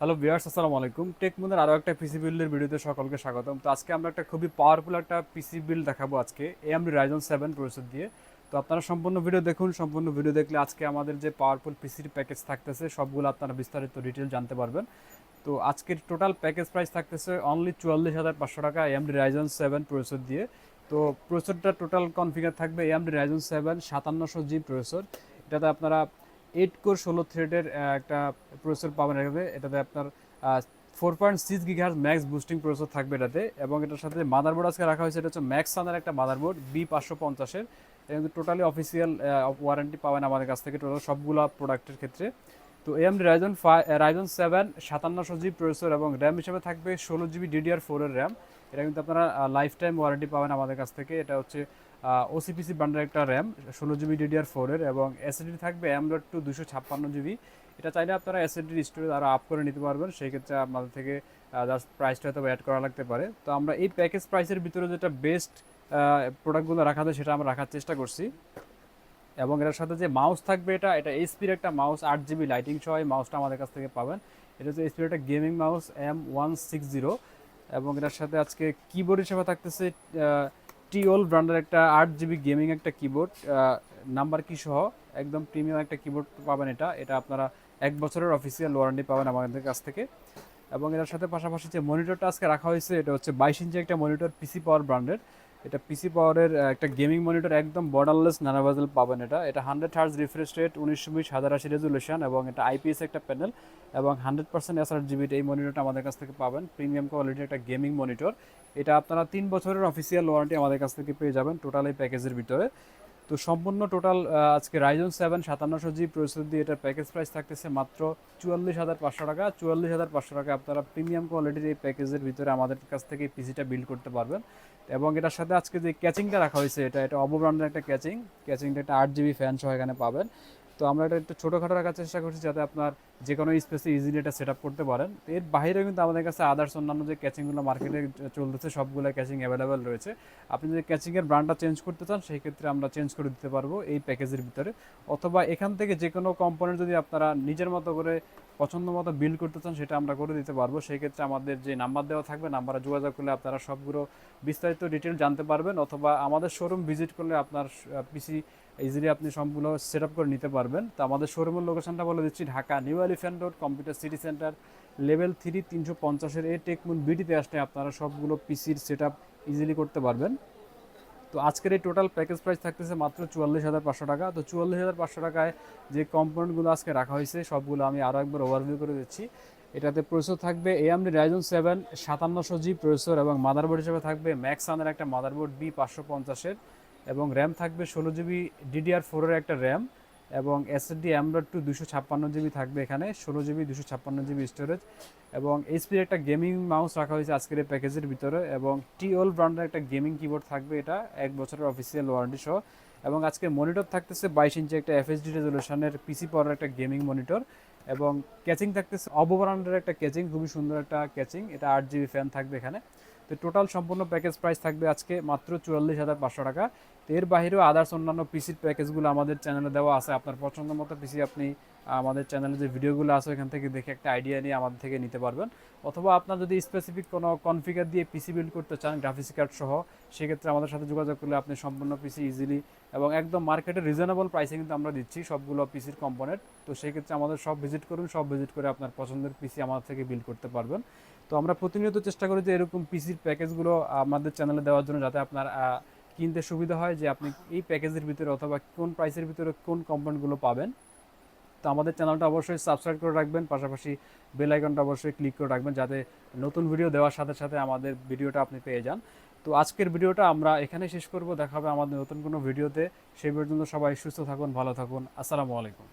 Hello viewers আসসালামু আলাইকুম। Take মুনের আরও একটা পিসি বিল্ডের ভিডিওতে সকলকে স্বাগতম। তো আজকে আমরা একটা খুবই পাওয়ারফুল একটা পিসি বিল্ড দেখাবো আজকে এএমডি রাইজন সেভেন প্রসেসর দিয়ে। তো আপনারা সম্পূর্ণ ভিডিও দেখুন, সম্পূর্ণ ভিডিও দেখলে আজকে আমাদের যে পাওয়ারফুল পিসির প্যাকেজ থাকতেছে, সবগুলো আপনারা বিস্তারিত ডিটেল জানতে পারবেন। তো আজকের টোটাল প্যাকেজ প্রাইস থাকতেছে অনলি চুয়াল্লিশ হাজার পাঁচশো টাকা এএমডি রাইজন সেভেন প্রসেসর দিয়ে। তো প্রসেসরটা টোটাল কনফিগার থাকবে এএমডি রাইজন সেভেন সাতান্নশো জি প্রসেসর এটাতে আপনারা এইট কোর ষোলো থ্রেডের একটা প্রসেসর পাবেন এটাতে এটাতে আপনার ফোর পয়েন্ট সিক্স গিগার ম্যাক্স বুস্টিং প্রসেসর থাকবে এটাতে। এবং এটার সাথে মাদারবোর্ড আজকে রাখা হয়েছে, এটা হচ্ছে ম্যাক্স সানের একটা মাদারবোর্ড বি পাঁচশো পঞ্চাশের। টোটালি অফিসিয়াল ওয়ারেন্টি পাবেন আমাদের কাছ থেকে টোটাল সবগুলো প্রোডাক্টের ক্ষেত্রে। তো AMD Ryzen five Ryzen seven সাতান্নশো G processor এবং র্যাম হিসেবে থাকবে ষোলো জিবি ডিডিআর ফোরের র্যাম এটা কিন্তু আপনারা লাইফ টাইম ওয়ারেন্টি পাবেন আমাদের কাছ থেকে। এটা হচ্ছে ওসিপিসি ব্র্যান্ডের একটা র্যাম ষোলো জিবি ডিডিআর ফোরের এবং এসএসডি থাকবে অ্যামলয়েড টু দুশো ছাপ্পান্ন জিবি এটা চাইলে আপনারা এসএসডির স্টোরেজ আরও আপ করে নিতে পারবেন। সেই ক্ষেত্রে আপনাদের থেকে জাস্ট প্রাইসটা হয়তো অ্যাড করা লাগতে পারে। তো আমরা এই প্যাকেজ প্রাইসের ভিতরে যেটা বেস্ট প্রোডাক্টগুলো রাখা যায় সেটা আমরা রাখার চেষ্টা করছি। এবং এটার সাথে যে মাউস থাকবে এটা এটা এইচপির একটা মাউস আট জিবি লাইটিং সহ এই মাউসটা আমাদের কাছ থেকে পাবেন। এটা হচ্ছে এইচপির একটা gaming mouse M one six zero এবং এটার সাথে আজকে কিবোর্ড হিসেবে থাকতেছে টিওল ব্র্যান্ডের একটা আট জিবি গেমিং একটা কিবোর্ড নাম্বার কি সহ একদম প্রিমিয়াম একটা কিবোর্ড পাবেন এটা। এটা আপনারা এক বছরের অফিসিয়াল ওয়ারেন্টি পাবেন আমাদের কাছ থেকে। এবং এটার সাথে পাশাপাশি যে মনিটরটা আজকে রাখা হয়েছে, এটা হচ্ছে বাইশ ইঞ্চি একটা মনিটর পিসি পাওয়ার ব্র্যান্ডের এটা পিসি পাওয়ারের একটা গেমিং মনিটর একদম বর্ডারলেস নানাবাজল পাবেন এটা। এটা হান্ড্রেড হার্স রিফ্রেশ রেট উনিশশো বিশ হাজার আশি রেজুলেশন এবং এটা আইপিএস একটা প্যানেল এবং হান্ড্রেড পার্সেন্ট এস জিবিট এই মনিটরটা আমাদের কাছ থেকে পাবেন। প্রিমিয়াম কোয়ালিটির একটা গেমিং মনিটর এটা আপনারা তিন বছরের অফিসিয়াল ওয়ারেন্টি আমাদের কাছ থেকে পেয়ে যাবেন টোটাল এই প্যাকেজের ভিতরে। তো সম্পূর্ণ টোটাল আজকে রাইজন সেভেন সাতান্নশো জি প্রসেসর দিয়ে এটার প্যাকেজ প্রাইস থাকতেছে মাত্র চুয়াল্লিশ হাজার পাঁচশো টাকা। চুয়াল্লিশ হাজার পাঁচশো টাকা আপনারা প্রিমিয়াম কোয়ালিটির এই প্যাকেজের ভিতরে আমাদের কাছ থেকে পিসিটা বিল্ড করতে পারবেন। এবং এটার সাথে আজকে যে ক্যাচিংটা রাখা হয়েছে, এটা এটা অবো ব্র্যান্ডের একটা ক্যাচিং ক্যাচিংটা একটা আট জিবি ফ্যান সহ এখানে পাবেন। তো আমরা এটা একটু ছোটোখাটো রাখার চেষ্টা করছি যাতে আপনার যে কোনো স্পেসে ইজিলি এটা সেট করতে পারেন। এর বাইরেও কিন্তু আমাদের কাছে আদার্স অন্যান্য যে ক্যাচিংগুলো মার্কেটে চলতেছে, সবগুলো ক্যাচিং অ্যাভেলেবেল রয়েছে। আপনি যদি ক্যাচিংয়ের ব্র্যান্ডটা চেঞ্জ করতে চান, সেই ক্ষেত্রে আমরা চেঞ্জ করে দিতে পারব এই প্যাকেজের ভিতরে। অথবা এখান থেকে যে কোনো কম্পোনেন্ট যদি আপনারা নিজের মতো করে পছন্দ মতো বিল করতে চান, সেটা আমরা করে দিতে পারব। সেই ক্ষেত্রে আমাদের যে নাম্বার দেওয়া থাকবে নাম্বারে যোগাযোগ করলে আপনারা সবগুলো বিস্তারিত ডিটেল জানতে পারবেন, অথবা আমাদের শোরুম ভিজিট করলে আপনার পিসি ইজিলি আপনি সবগুলো সেট আপ করে নিতে পারবেন। তো আমাদের শোরুমের লোকেশনটা বলে দিচ্ছি, Dhaka new elephant road computer city centre level three তিনশো পঞ্চাশের এই টেকমুন বিডিতে আসলে আপনারা সবগুলো পিসির সেট আপ ইজিলি করতে পারবেন। তো আজকের এই টোটাল প্যাকেজ প্রাইস থাকতেছে মাত্র চুয়াল্লিশ হাজার পাঁচশো টাকা। তো চুয়াল্লিশ হাজার পাঁচশো টাকায় যে কম্পোনেন্টগুলো আজকে রাখা হয়েছে, সবগুলো আমি আরও একবার ওভারভিউ করে দিচ্ছি। এটাতে প্রসেসর থাকবে এএমডি রাইজন সেভেন সাতান্নশো জি প্রসেসর এবং মাদারবোর্ড হিসেবে থাকবে ম্যাক্সানের একটা মাদারবোর্ড বি পাঁচশো পঞ্চাশের এবং র্যাম থাকবে ষোলো জিবি ডিডিআর ফোরের একটা র্যাম এবং এসএসডি অ্যামরয়েড টু দুশো ছাপ্পান্ন জিবি থাকবে এখানে, ষোলো জিবি দুশো ছাপ্পান্ন জিবি স্টোরেজ এবং এইচপির একটা গেমিং মাউস রাখা হয়েছে আজকের এই প্যাকেজের ভিতরে এবং টিওল ব্র্যান্ডের একটা গেমিং কিবোর্ড থাকবে এটা, এক বছরের অফিসিয়াল ওয়ারেন্টি সহ এবং আজকে মনিটর থাকতেছে বাইশ ইঞ্চি একটা এফএসডি রেজলিউশনের পিসি পাওয়ার একটা গেমিং মনিটর এবং ক্যাচিং থাকতেছে অবো ব্র্যান্ডের একটা ক্যাচিং খুবই সুন্দর একটা ক্যাচিং এটা আট জিবি ফ্যান থাকবে এখানে। তো টোটাল সম্পূর্ণ প্যাকেজ প্রাইস থাকবে আজকে মাত্র চুয়াল্লিশ হাজার পাঁচশো টাকা। তো এর বাইরেও আদার্স অন্যান্য পিসির প্যাকেজগুলো আমাদের চ্যানেলে দেওয়া আছে। আপনার পছন্দ মতো পিসি আপনি আমাদের চ্যানেলে যে ভিডিওগুলো আছে এখান থেকে দেখে একটা আইডিয়া নিয়ে আমাদের থেকে নিতে পারবেন। অথবা আপনার যদি স্পেসিফিক কোনো কনফিগার দিয়ে পিসি বিল্ড করতে চান গ্রাফিক্স কার্ড সহ, সেক্ষেত্রে আমাদের সাথে যোগাযোগ করলে আপনি সম্পূর্ণ পিসি ইজিলি এবং একদম মার্কেটে রিজনেবল প্রাইসে কিন্তু আমরা দিচ্ছি সবগুলো পিসির কম্পোনেন্ট তো সেক্ষেত্রে আমাদের সব ভিজিট করুন, সব ভিজিট করে আপনার পছন্দের পিসি আমাদের থেকে বিল্ড করতে পারবেন। তো আমরা প্রতিনিয়ত চেষ্টা করি যে এরকম পিসির প্যাকেজগুলো আমাদের চ্যানেলে দেওয়ার জন্য যাতে আপনার কিনতে সুবিধা হয় যে আপনি এই প্যাকেজের ভিতরে অথবা কোন প্রাইসের ভিতরে কোন কম্পোনেন্টগুলো পাবেন। তো আমাদের চ্যানেলটা অবশ্যই সাবস্ক্রাইব করে রাখবেন, পাশাপাশি বেল আইকনটা অবশ্যই ক্লিক করে রাখবেন যাতে নতুন ভিডিও দেওয়ার সাথে সাথে আমাদের ভিডিওটা আপনি পেয়ে যান। তো আজকের ভিডিওটা আমরা এখানে শেষ করব। দেখা হবে আমাদের নতুন কোনো ভিডিওতে সেই পর্যন্ত সবাই সুস্থ থাকুন, ভালো থাকুন। আসসালামু আলাইকুম।